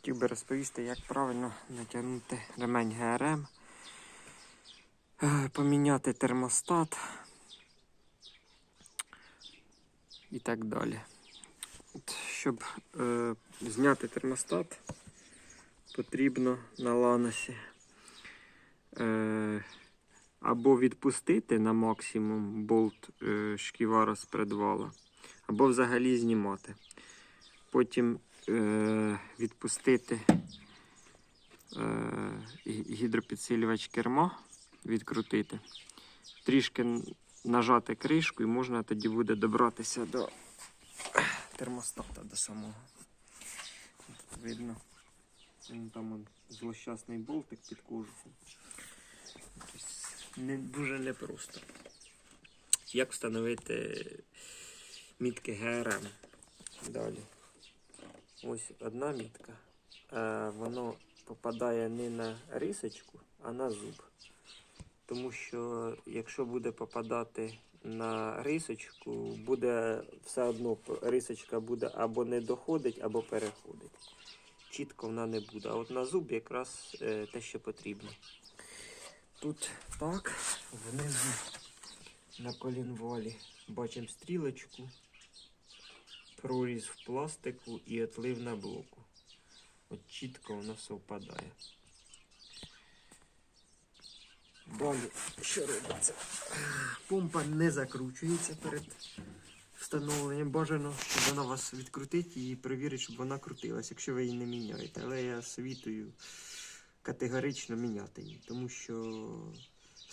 хотів би розповісти, як правильно натягнути ремень ГРМ, е, поміняти термостат і так далі. Щоб е, зняти термостат, потрібно на ланосі е, або відпустити на максимум болт е, шківа з предвала, або взагалі знімати. Потім відпустити е, гідропідсилювач керма, відкрутити, трішки нажати кришку і можна тоді буде добратися до термостата до самого. Видно, там злощасний болтик під кожухом. Не, дуже непросто. Як встановити мітки ГРМ? Далі. Ось одна мітка. Е, воно попадає не на рисочку, а на зуб. Тому що якщо буде попадати на рисочку, буде все одно рисочка буде або не доходить, або переходить. Чітко вона не буде. А от на зуб якраз е, те, що потрібно. Тут так, внизу на колінвалі бачимо стрілочку проріз в пластику і отлив на блоку. От чітко воно совпадає. Далі, що робиться? Помпа не закручується перед встановленням. Бажано, щоб вона вас відкрутить і перевірить, щоб вона крутилась, якщо ви її не міняєте. Але я совітую категорично міняти її, тому що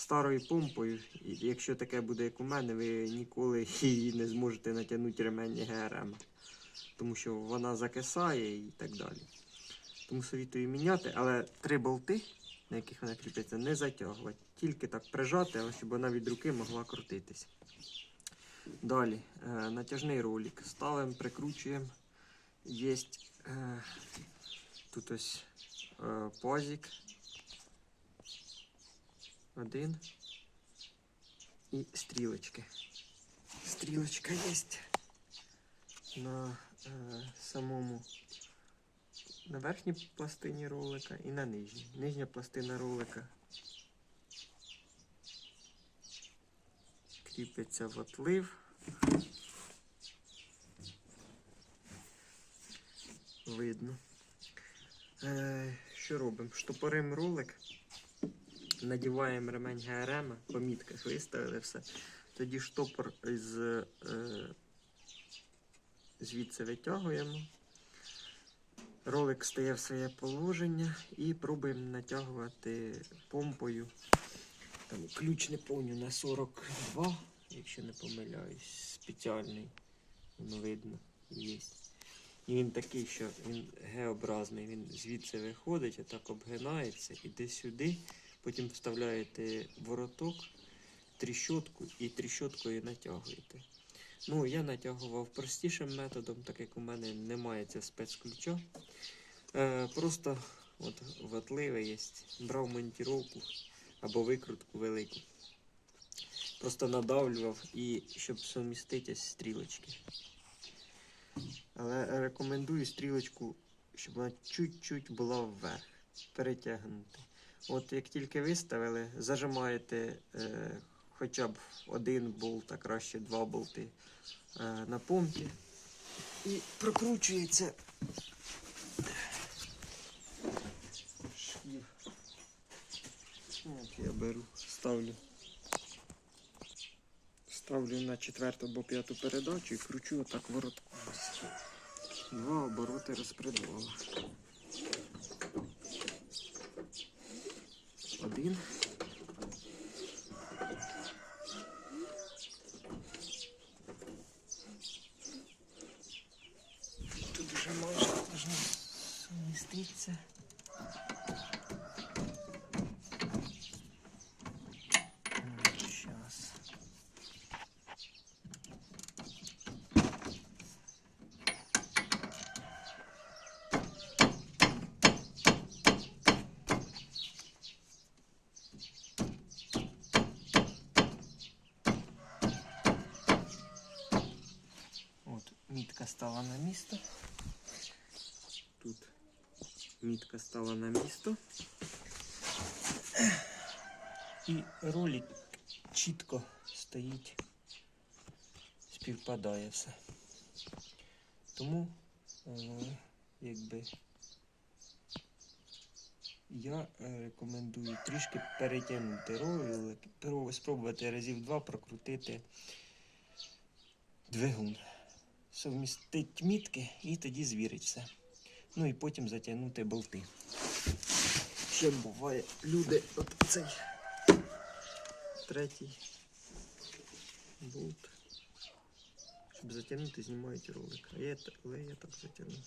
старою помпою, якщо таке буде, як у мене, ви ніколи її не зможете натягнути ремені ГРМ, тому що вона закисає і так далі. Тому совітую міняти, але три болти, на яких вона кріпиться, не затягувати. Тільки так прижати, але щоб вона від руки могла крутитись. Далі, е, натяжний ролик. Ставимо, прикручуємо. Є е, тут ось е, пазик. Один. І стрілочки. Стрілочка є на е, самому на верхній пластині ролика і на нижній. Нижня пластина ролика кріпиться в отлив. Видно. Е, що робимо? Штопоримо ролик, надіваємо ремень ГРМ, по мітках виставили все. Тоді штопор з, е, звідси витягуємо. Ролик стає в своє положення і пробуємо натягувати помпою. Там ключ не помню на 42, якщо не помиляюсь, спеціальний. Воно видно, є. І він такий, що він Г-образний, він звідси виходить, отак обгинається, іде сюди, потім вставляєте вороток, тріщотку і тріщоткою натягуєте. Ну, я натягував простішим методом, так як у мене немає цього спецключа. Е, просто от в отливи є. Брав монтіровку або викрутку велику. Просто надавлював і щоб сумістити ось стрілочки. Але рекомендую стрілочку, щоб вона чуть-чуть була вверх, перетягнути. От як тільки виставили, зажимаєте е, хоча б один болт, а краще два болти е, на помпі. І прокручується шків. От я беру, ставлю. Ставлю на четверту або п'яту передачу і кручу отак воротком. Два обороти розпредвала. один. Тут уже можно, можно совместиться. Стала на місто. Тут Мітка стала на місто. І ролик чітко стоїть, співпадає все. Тому, е, якби, я е, рекомендую трішки перетягнути ролик, спробувати разів два прокрутити двигун. Совмістить мітки і тоді звірить все. Ну і потім затягнути болти. Ще буває, люди, от цей третій болт. Щоб затягнути, знімають ролик. А я, але я так затягнув.